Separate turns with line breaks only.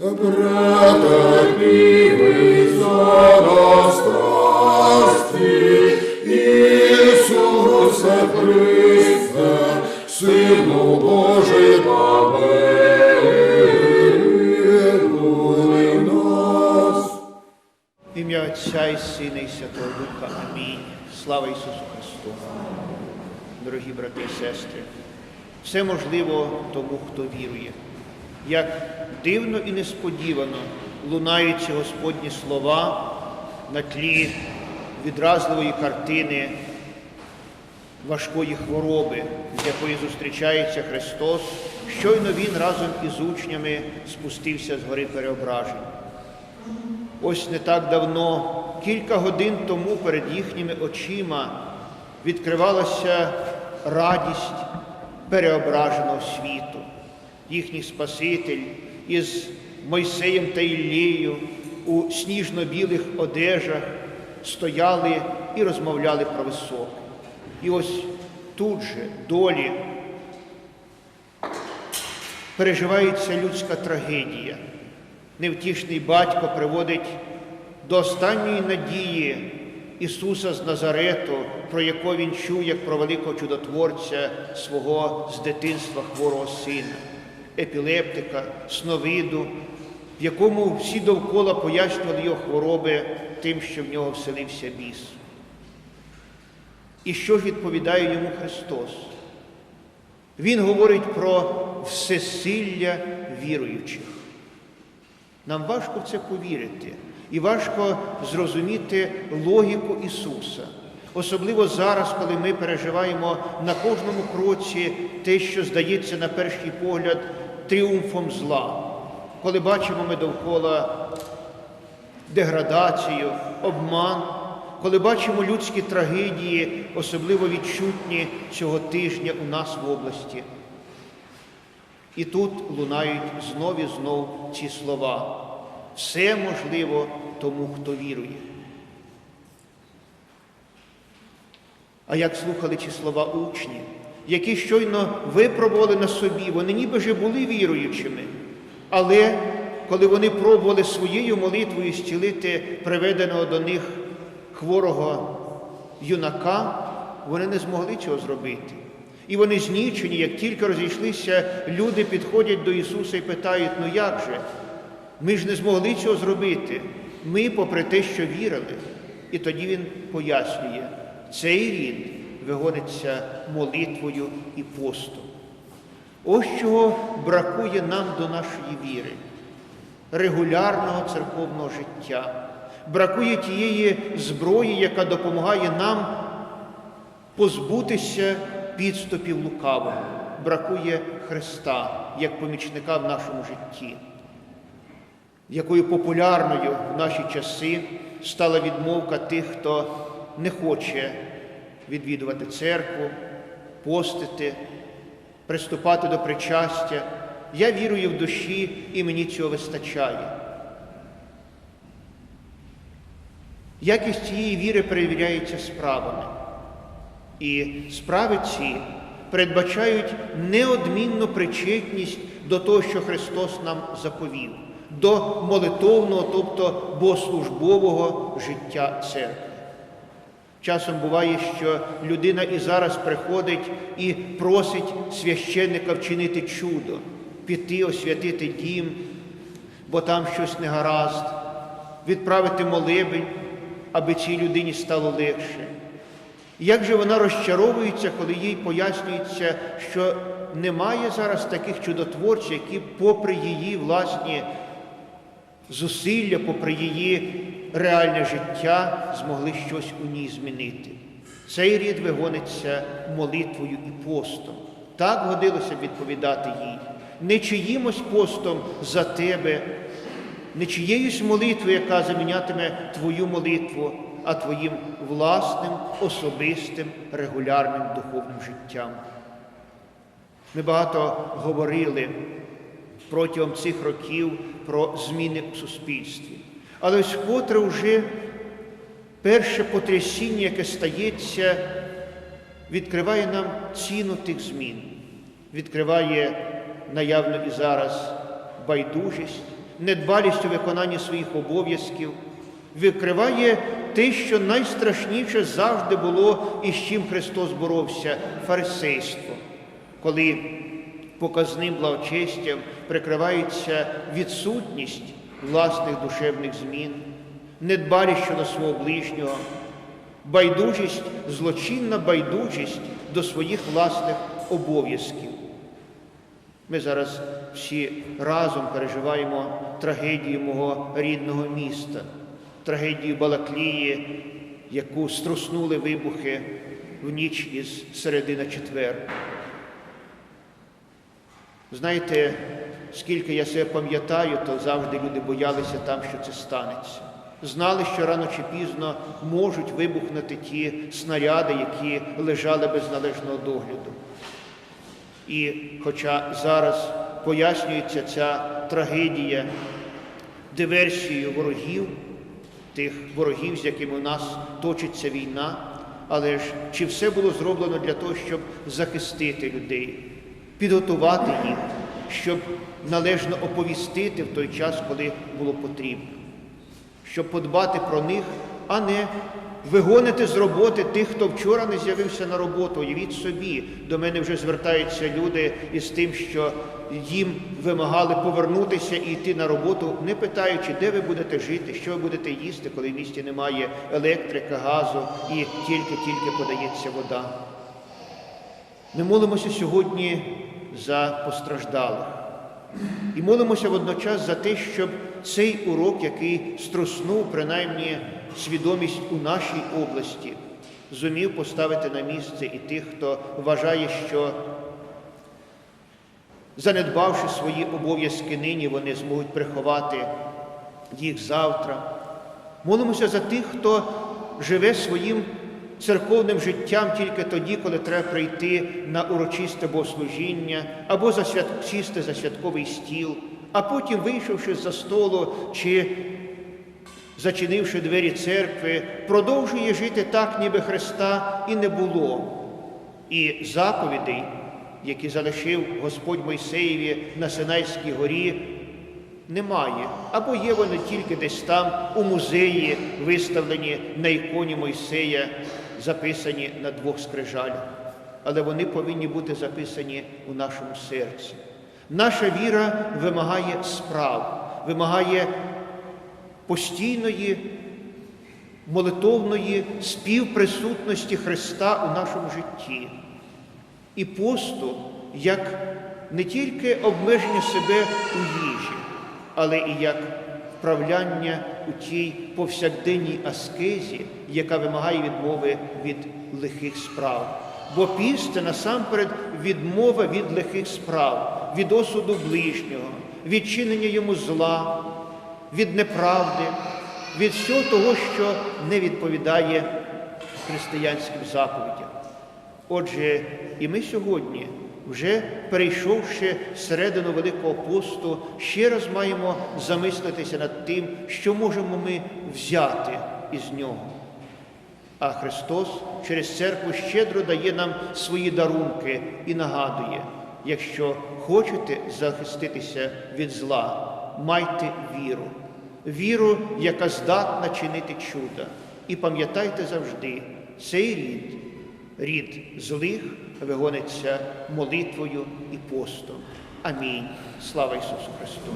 Претерпівися на страсті, Ісусе Христе, Сину Божий, нас.
Ім'я Отця і Сина і Святого Духа. Амінь. Слава Ісусу Христу. Дорогі брати і сестри, все можливо тому, хто вірує. Як дивно і несподівано лунають ці Господні слова на тлі відразливої картини важкої хвороби, з якої зустрічається Христос, щойно Він разом із учнями спустився з гори переображень. Ось не так давно, кілька годин тому перед їхніми очима відкривалася радість переображеного світу. Їхній Спаситель із Мойсеєм та Іллею у сніжно-білих одежах стояли і розмовляли про високе. І ось тут же долі переживається людська трагедія. Невтішний батько приводить до останньої надії Ісуса з Назарету, про якого він чув як про великого чудотворця свого з дитинства хворого сина, епілептика, сновиду, в якому всі довкола пояснювали його хвороби тим, що в нього вселився біс. І що ж відповідає йому Христос? Він говорить про всесилля віруючих. Нам важко в це повірити і важко зрозуміти логіку Ісуса. Особливо зараз, коли ми переживаємо на кожному кроці те, що здається на перший погляд тріумфом зла, коли бачимо ми довкола деградацію, обман, коли бачимо людські трагедії, особливо відчутні цього тижня у нас в області. І тут лунають знов і знов ці слова. Все можливо тому, хто вірує. А як слухали ці слова учні, які щойно випробували на собі, вони ніби вже були віруючими, але коли вони пробували своєю молитвою зцілити приведеного до них хворого юнака, вони не змогли цього зробити. І вони знічені, як тільки розійшлися, люди підходять до Ісуса і питають, ну як же? Ми ж не змогли цього зробити. Ми, попри те, що вірили. І тоді Він пояснює, цей рід вигониться молитвою і постом. Ось чого бракує нам до нашої віри, регулярного церковного життя. Бракує тієї зброї, яка допомагає нам позбутися підступів лукавого. Бракує Христа як помічника в нашому житті, якою популярною в наші часи стала відмовка тих, хто не хоче відвідувати церкву, постити, приступати до причастя. Я вірую в душі і мені цього вистачає. Якість цієї віри перевіряється справами. І справи ці передбачають неодмінну причетність до того, що Христос нам заповів, до молитовного, тобто богослужбового життя церкви. Часом буває, що людина і зараз приходить і просить священника вчинити чудо, піти освятити дім, бо там щось не гаразд, відправити молебень, аби цій людині стало легше. Як же вона розчаровується, коли їй пояснюється, що немає зараз таких чудотворців, які, попри її власні зусилля, попри її реальне життя, змогли щось у ній змінити. Цей рід вигониться молитвою і постом. Так годилося б відповідати їй. Не чиїмось постом за тебе, не чиєюсь молитвою, яка замінятиме твою молитву, а твоїм власним, особистим, регулярним духовним життям. Ми багато говорили протягом цих років про зміни у суспільстві. Але ось вкотре вже перше потрясіння, яке стається, відкриває нам ціну тих змін, відкриває наявно і зараз байдужість, недбалістю виконання своїх обов'язків, викриває те, що найстрашніше завжди було і з чим Христос боровся фарисейство, коли показним благочестям прикривається відсутність власних душевних змін, недбалість щодо свого ближнього, байдужість, злочинна байдужість до своїх власних обов'язків. Ми зараз всі разом переживаємо трагедію мого рідного міста, трагедію Балаклії, яку струснули вибухи в ніч із середи на четвер. Знаєте, скільки я себе пам'ятаю, то завжди люди боялися там, що це станеться. Знали, що рано чи пізно можуть вибухнути ті снаряди, які лежали без належного догляду. І хоча зараз пояснюється ця трагедія диверсією ворогів, тих ворогів, з якими у нас точиться війна, але ж чи все було зроблено для того, щоб захистити людей, підготувати їх, щоб належно оповістити в той час, коли було потрібно, щоб подбати про них, а не вигонити з роботи тих, хто вчора не з'явився на роботу. Уявіть собі, до мене вже звертаються люди із тим, що їм вимагали повернутися і йти на роботу, не питаючи, де ви будете жити, що ви будете їсти, коли в місті немає електрики, газу і тільки-тільки подається вода. Ми молимося сьогодні за постраждалих. І молимося водночас за те, щоб цей урок, який струснув принаймні свідомість у нашій області, зумів поставити на місце і тих, хто вважає, що занедбавши свої обов'язки нині, вони зможуть приховати їх завтра. Молимося за тих, хто живе своїм церковним життям тільки тоді, коли треба прийти на урочисте богослужіння або за сісти за святковий стіл, а потім, вийшовши за столу чи зачинивши двері церкви, продовжує жити так, ніби Христа і не було. І заповідей, які залишив Господь Мойсеєві на Синайській горі, немає. Або є вони тільки десь там, у музеї, виставлені на іконі Мойсея, записані на двох скрижалях. Але вони повинні бути записані у нашому серці. Наша віра вимагає справ, вимагає постійної молитовної співприсутності Христа у нашому житті. І посту як не тільки обмеження себе у їжі, але і як вправляння у тій повсякденній аскезі, яка вимагає відмови від лихих справ. Бо піст це насамперед відмова від лихих справ, від осуду ближнього, від чинення йому зла, від неправди, від всього того, що не відповідає християнським заповідям. Отже, і ми сьогодні, вже перейшовши середину Великого посту, ще раз маємо замислитися над тим, що можемо ми взяти із нього. А Христос через церкву щедро дає нам свої дарунки і нагадує, якщо хочете захиститися від зла, майте віру, віру, яка здатна чинити чуда. І пам'ятайте завжди, цей рід, рід злих вигониться молитвою і постом. Амінь. Слава Ісусу Христу!